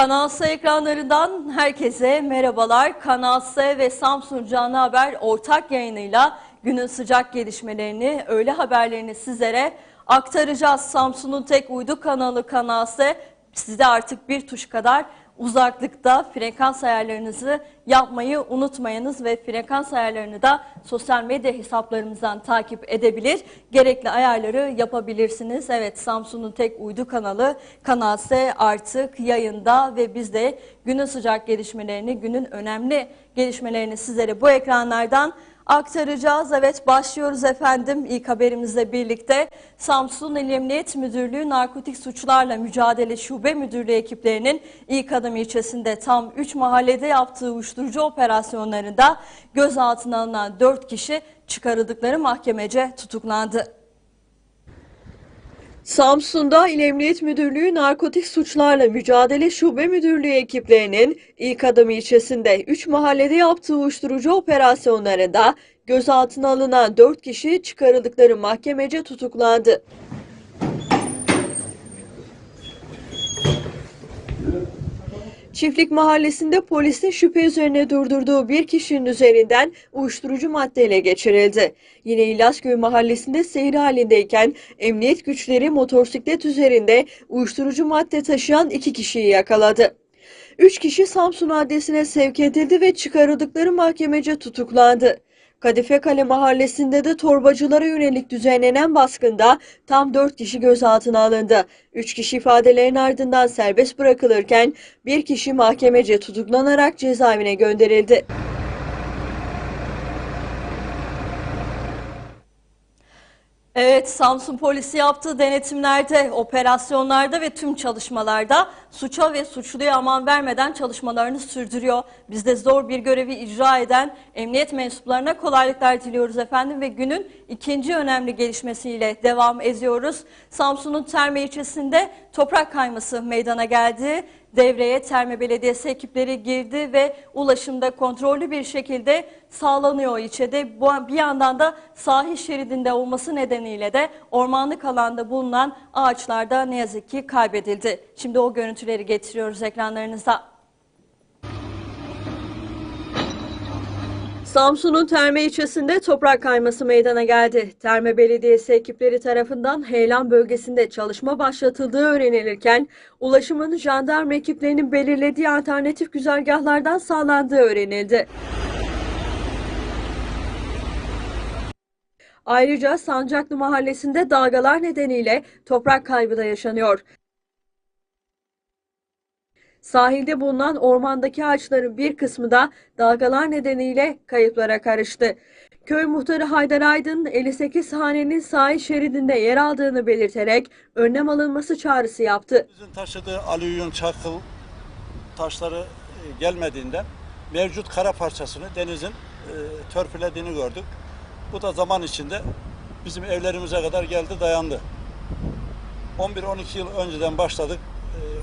Kanal S ekranlarından herkese merhabalar. Kanal S ve Samsun Canlı Haber ortak yayınıyla günün sıcak gelişmelerini, öğle haberlerini sizlere aktaracağız. Samsun'un tek uydu kanalı Kanal S size artık bir tuş kadar uzaklıkta frekans ayarlarınızı yapmayı unutmayınız ve frekans ayarlarını da sosyal medya hesaplarımızdan takip edebilir. Gerekli ayarları yapabilirsiniz. Evet Samsun'un tek uydu kanalı Kanal S artık yayında ve biz de günün sıcak gelişmelerini, günün önemli gelişmelerini sizlere bu ekranlardan aktaracağız. Evet başlıyoruz efendim ilk haberimizle birlikte. Samsun İl Emniyet Müdürlüğü Narkotik Suçlarla Mücadele Şube Müdürlüğü ekiplerinin ilk adım ilçesinde tam 3 mahallede yaptığı uyuşturucu operasyonlarında gözaltına alınan 4 kişi çıkarıldıkları mahkemece tutuklandı. Samsun'da İl Emniyet Müdürlüğü Narkotik Suçlarla Mücadele Şube Müdürlüğü ekiplerinin ilk adım ilçesinde 3 mahallede yaptığı uyuşturucu operasyonlarında gözaltına alınan 4 kişi çıkarıldıkları mahkemece tutuklandı. Çiftlik mahallesinde polisin şüphe üzerine durdurduğu bir kişinin üzerinden uyuşturucu madde ele geçirildi. Yine İlaçköy mahallesinde seyir halindeyken emniyet güçleri motosiklet üzerinde uyuşturucu madde taşıyan iki kişiyi yakaladı. Üç kişi Samsun adresine sevk edildi ve çıkarıldıkları mahkemece tutuklandı. Kadife Kale mahallesinde de torbacılara yönelik düzenlenen baskında tam 4 kişi gözaltına alındı. 3 kişi ifadelerin ardından serbest bırakılırken bir kişi mahkemece tutuklanarak cezaevine gönderildi. Evet, Samsun polisi yaptığı denetimlerde, operasyonlarda ve tüm çalışmalarda suça ve suçluya aman vermeden çalışmalarını sürdürüyor. Biz de zor bir görevi icra eden emniyet mensuplarına kolaylıklar diliyoruz efendim ve günün ikinci önemli gelişmesiyle devam ediyoruz. Samsun'un Terme ilçesinde toprak kayması meydana geldi. Devreye Terme Belediyesi ekipleri girdi ve ulaşımda kontrollü bir şekilde sağlanıyor ilçede. Bir yandan da sahil şeridinde olması nedeniyle de ormanlık alanda bulunan ağaçlar da ne yazık ki kaybedildi. Şimdi o görüntüleri getiriyoruz ekranlarınıza. Samsun'un Terme ilçesinde toprak kayması meydana geldi. Terme Belediyesi ekipleri tarafından Heyelan bölgesinde çalışma başlatıldığı öğrenilirken ulaşımın jandarma ekiplerinin belirlediği alternatif güzergahlardan sağlandığı öğrenildi. Ayrıca Sancaklı Mahallesi'nde dalgalar nedeniyle toprak kaybı da yaşanıyor. Sahilde bulunan ormandaki ağaçların bir kısmı da dalgalar nedeniyle kayıplara karıştı. Köy muhtarı Haydar Aydın 58 hanenin sahil şeridinde yer aldığını belirterek önlem alınması çağrısı yaptı. Bizim taşıdığı alüvyum çakıl taşları e, gelmediğinden mevcut kara parçasını denizin e, törpülediğini gördük. Bu da zaman içinde bizim evlerimize kadar geldi dayandı. 11-12 yıl önceden başladık.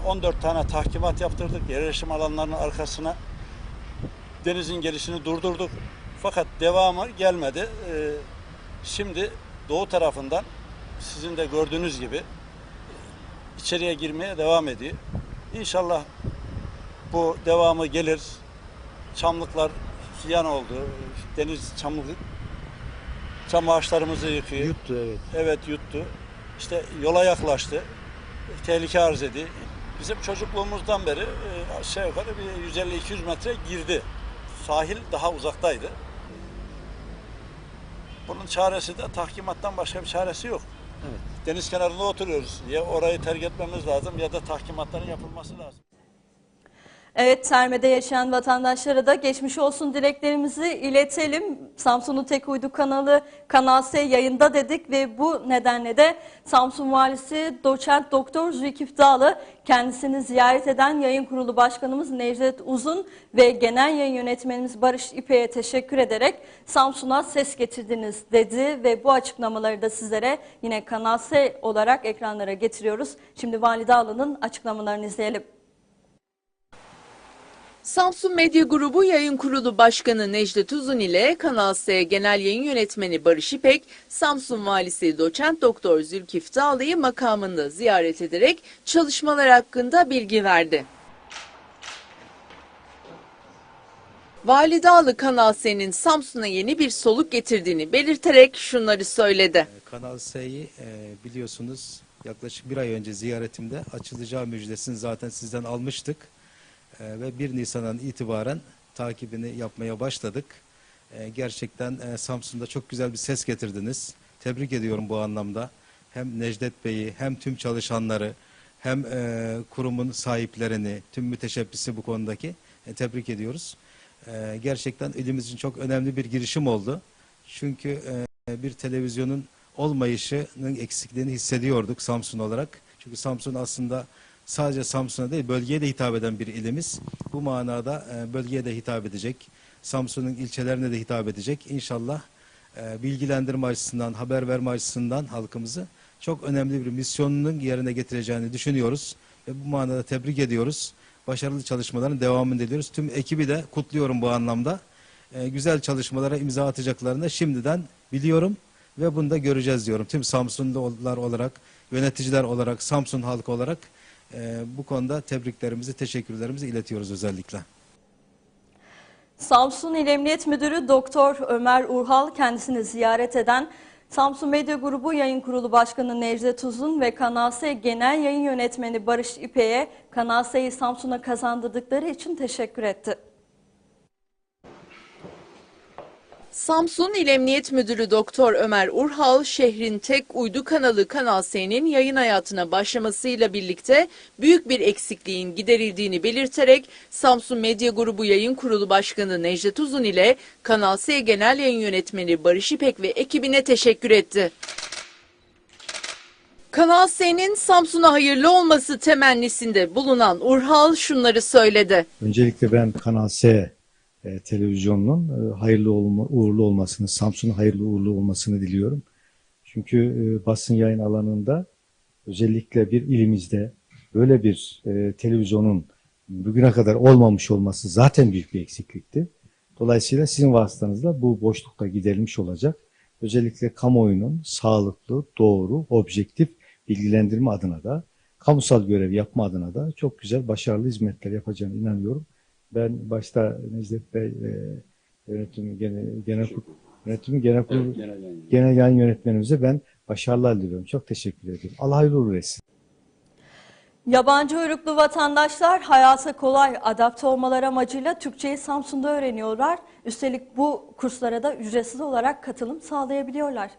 E, 14 tane tahkimat yaptırdık. Yerleşim alanlarının arkasına denizin gelişini durdurduk. Fakat devamı gelmedi. E, Şimdi doğu tarafından sizin de gördüğünüz gibi içeriye girmeye devam ediyor. İnşallah bu devamı gelir. Çamlıklar ziyan oldu. Deniz çamlık çam ağaçlarımızı yıkıyor. Yuttu evet. Evet yuttu. İşte yola yaklaştı. Tehlike arz ediyor. Bizim çocukluğumuzdan beri e, aşağı yukarı bir 150-200 metre girdi. Sahil daha uzaktaydı. Bunun çaresi de tahkimattan başka bir çaresi yok. Evet. Deniz kenarında oturuyoruz. Ya orayı terk etmemiz lazım ya da tahkimatların yapılması lazım. Evet, Terme'de yaşayan vatandaşlara da geçmiş olsun dileklerimizi iletelim. Samsun'un tek uydu kanalı Kanal S yayında dedik ve bu nedenle de Samsun Valisi Doçent Doktor Zülkif Dağlı kendisini ziyaret eden yayın kurulu başkanımız Necdet Uzun ve genel yayın yönetmenimiz Barış İpek'e teşekkür ederek Samsun'a ses getirdiniz dedi ve bu açıklamaları da sizlere yine Kanal S olarak ekranlara getiriyoruz. Şimdi Vali Dağlı'nın açıklamalarını izleyelim. Samsun Medya Grubu Yayın Kurulu Başkanı Necdet Uzun ile Kanal S Genel Yayın Yönetmeni Barış İpek, Samsun Valisi Doçent Doktor Zülkif Dağlı'yı makamında ziyaret ederek çalışmalar hakkında bilgi verdi. Vali Dağlı Kanal S'nin Samsun'a yeni bir soluk getirdiğini belirterek şunları söyledi. Ee, Kanal S'yi e, biliyorsunuz yaklaşık bir ay önce ziyaretimde açılacağı müjdesini zaten sizden almıştık e, ve 1 Nisan'dan itibaren takibini yapmaya başladık. E, gerçekten e, Samsun'da çok güzel bir ses getirdiniz. Tebrik ediyorum bu anlamda. Hem Necdet Bey'i hem tüm çalışanları hem e, kurumun sahiplerini, tüm müteşebbisi bu konudaki e, tebrik ediyoruz. E, gerçekten ilimizin çok önemli bir girişim oldu. Çünkü e, bir televizyonun olmayışının eksikliğini hissediyorduk Samsun olarak. Çünkü Samsun aslında sadece Samsun'a değil bölgeye de hitap eden bir ilimiz. Bu manada e, bölgeye de hitap edecek. Samsun'un ilçelerine de hitap edecek. İnşallah e, bilgilendirme açısından, haber verme açısından halkımızı çok önemli bir misyonunun yerine getireceğini düşünüyoruz. Ve bu manada tebrik ediyoruz. Başarılı çalışmaların devamını diliyoruz. Tüm ekibi de kutluyorum bu anlamda. E, güzel çalışmalara imza atacaklarını şimdiden biliyorum ve bunu da göreceğiz diyorum. Tüm Samsunlular olarak, yöneticiler olarak, Samsun halkı olarak e, bu konuda tebriklerimizi, teşekkürlerimizi iletiyoruz özellikle. Samsun İl Emniyet Müdürü Doktor Ömer Urhal kendisini ziyaret eden Samsun Medya Grubu Yayın Kurulu Başkanı Necdet Uzun ve Kanal S Genel Yayın Yönetmeni Barış İpek'e Kanal S'yi Samsun'a kazandırdıkları için teşekkür etti. Samsun İl Emniyet Müdürü Doktor Ömer Urhal, şehrin tek uydu kanalı Kanal S'nin yayın hayatına başlamasıyla birlikte büyük bir eksikliğin giderildiğini belirterek Samsun Medya Grubu Yayın Kurulu Başkanı Necdet Uzun ile Kanal S Genel Yayın Yönetmeni Barış İpek ve ekibine teşekkür etti. Kanal S'nin Samsun'a hayırlı olması temennisinde bulunan Urhal şunları söyledi. Öncelikle ben Kanal S e, televizyonunun e, hayırlı olma, uğurlu olmasını, Samsun'un hayırlı uğurlu olmasını diliyorum. Çünkü e, basın yayın alanında özellikle bir ilimizde böyle bir e, televizyonun bugüne kadar olmamış olması zaten büyük bir eksiklikti. Dolayısıyla sizin vasıtanızla bu boşlukta giderilmiş olacak. Özellikle kamuoyunun sağlıklı, doğru, objektif bilgilendirme adına da, kamusal görev yapma adına da çok güzel, başarılı hizmetler yapacağına inanıyorum. Ben başta Necdet Bey, e, yönetim genel, genel kurul, yönetimi genel kurul, genel yayın yönetmenimize ben başarılar diliyorum. Çok teşekkür ederim. Allah hayırlı uğurlu etsin. Yabancı uyruklu vatandaşlar hayata kolay adapte olmaları amacıyla Türkçeyi Samsun'da öğreniyorlar. Üstelik bu kurslara da ücretsiz olarak katılım sağlayabiliyorlar.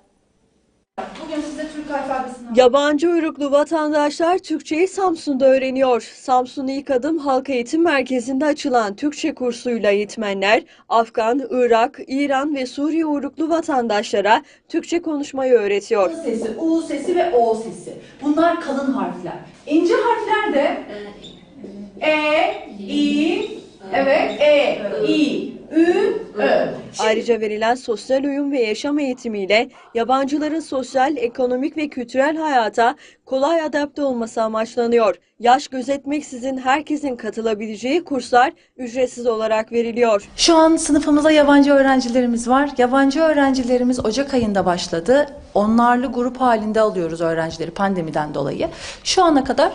Bugün Türk alfabesini Yabancı uyruklu vatandaşlar Türkçeyi Samsun'da öğreniyor. Samsun İlk Adım Halk Eğitim Merkezi'nde açılan Türkçe kursuyla eğitmenler Afgan, Irak, İran ve Suriye uyruklu vatandaşlara Türkçe konuşmayı öğretiyor. sesi, U sesi ve O sesi. Bunlar kalın harfler. İnce harfler de E, İ, evet, E, İ, Ü, Ö. Ayrıca verilen sosyal uyum ve yaşam eğitimiyle yabancıların sosyal, ekonomik ve kültürel hayata kolay adapte olması amaçlanıyor. Yaş gözetmeksizin herkesin katılabileceği kurslar ücretsiz olarak veriliyor. Şu an sınıfımıza yabancı öğrencilerimiz var. Yabancı öğrencilerimiz Ocak ayında başladı. Onlarlı grup halinde alıyoruz öğrencileri pandemiden dolayı. Şu ana kadar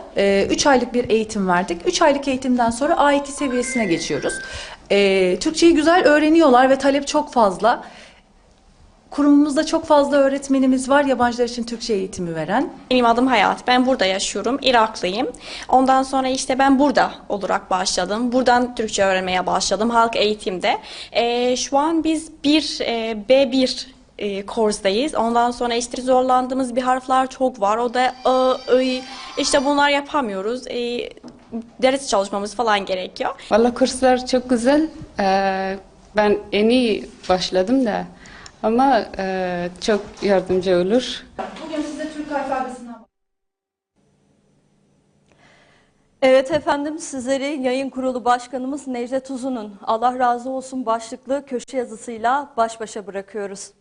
3 aylık bir eğitim verdik. 3 aylık eğitimden sonra A2 seviyesine geçiyoruz. E, Türkçeyi güzel öğreniyorlar ve talep çok fazla. Kurumumuzda çok fazla öğretmenimiz var yabancılar için Türkçe eğitimi veren. Benim adım Hayat. Ben burada yaşıyorum. Iraklıyım. Ondan sonra işte ben burada olarak başladım. Buradan Türkçe öğrenmeye başladım. Halk eğitimde. Ee, şu an biz bir e, B1 e, kurstayız. Ondan sonra işte zorlandığımız bir harfler çok var. O da ı, ı, işte bunlar yapamıyoruz. E, ders çalışmamız falan gerekiyor. Valla kurslar çok güzel. Ee, ben yeni başladım da ama e, çok yardımcı olur. Bugün size Türk alfabesini Evet efendim sizleri yayın kurulu başkanımız Necdet Uzun'un Allah razı olsun başlıklı köşe yazısıyla baş başa bırakıyoruz.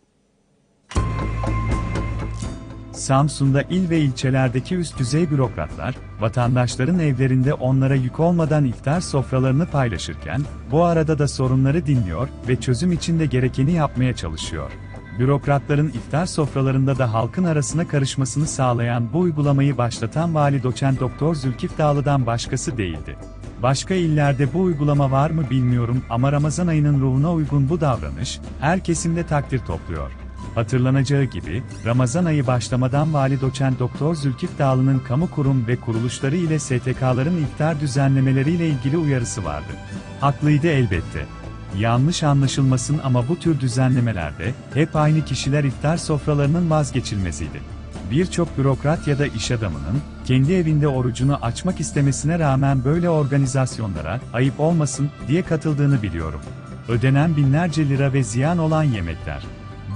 Samsun'da il ve ilçelerdeki üst düzey bürokratlar, vatandaşların evlerinde onlara yük olmadan iftar sofralarını paylaşırken, bu arada da sorunları dinliyor ve çözüm için de gerekeni yapmaya çalışıyor. Bürokratların iftar sofralarında da halkın arasına karışmasını sağlayan bu uygulamayı başlatan Vali Doçent Doktor Zülkif Dağlı'dan başkası değildi. Başka illerde bu uygulama var mı bilmiyorum ama Ramazan ayının ruhuna uygun bu davranış her kesimde takdir topluyor. Hatırlanacağı gibi Ramazan ayı başlamadan Vali Doçent Doktor Zülkif Dağlı'nın kamu kurum ve kuruluşları ile STK'ların iftar düzenlemeleriyle ilgili uyarısı vardı. Haklıydı elbette. Yanlış anlaşılmasın ama bu tür düzenlemelerde hep aynı kişiler iftar sofralarının vazgeçilmeziydi. Birçok bürokrat ya da iş adamının kendi evinde orucunu açmak istemesine rağmen böyle organizasyonlara ayıp olmasın diye katıldığını biliyorum. Ödenen binlerce lira ve ziyan olan yemekler.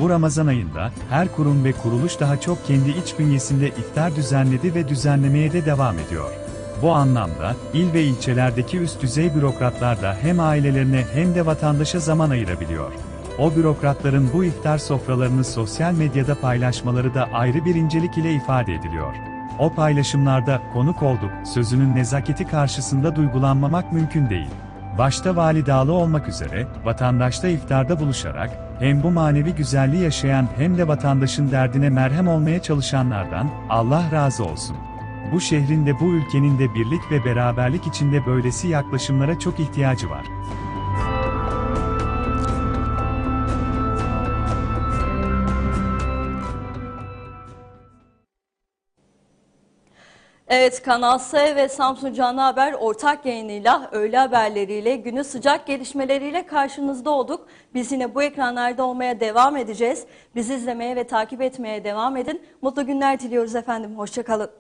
Bu Ramazan ayında her kurum ve kuruluş daha çok kendi iç bünyesinde iftar düzenledi ve düzenlemeye de devam ediyor. Bu anlamda il ve ilçelerdeki üst düzey bürokratlar da hem ailelerine hem de vatandaşa zaman ayırabiliyor. O bürokratların bu iftar sofralarını sosyal medyada paylaşmaları da ayrı bir incelik ile ifade ediliyor. O paylaşımlarda konuk olduk sözünün nezaketi karşısında duygulanmamak mümkün değil. Başta Vali Dağlı olmak üzere vatandaşla iftarda buluşarak hem bu manevi güzelliği yaşayan hem de vatandaşın derdine merhem olmaya çalışanlardan Allah razı olsun. Bu şehrin de bu ülkenin de birlik ve beraberlik içinde böylesi yaklaşımlara çok ihtiyacı var. Evet Kanal S ve Samsun Canlı Haber ortak yayınıyla öğle haberleriyle günü sıcak gelişmeleriyle karşınızda olduk. Biz yine bu ekranlarda olmaya devam edeceğiz. Bizi izlemeye ve takip etmeye devam edin. Mutlu günler diliyoruz efendim. Hoşçakalın.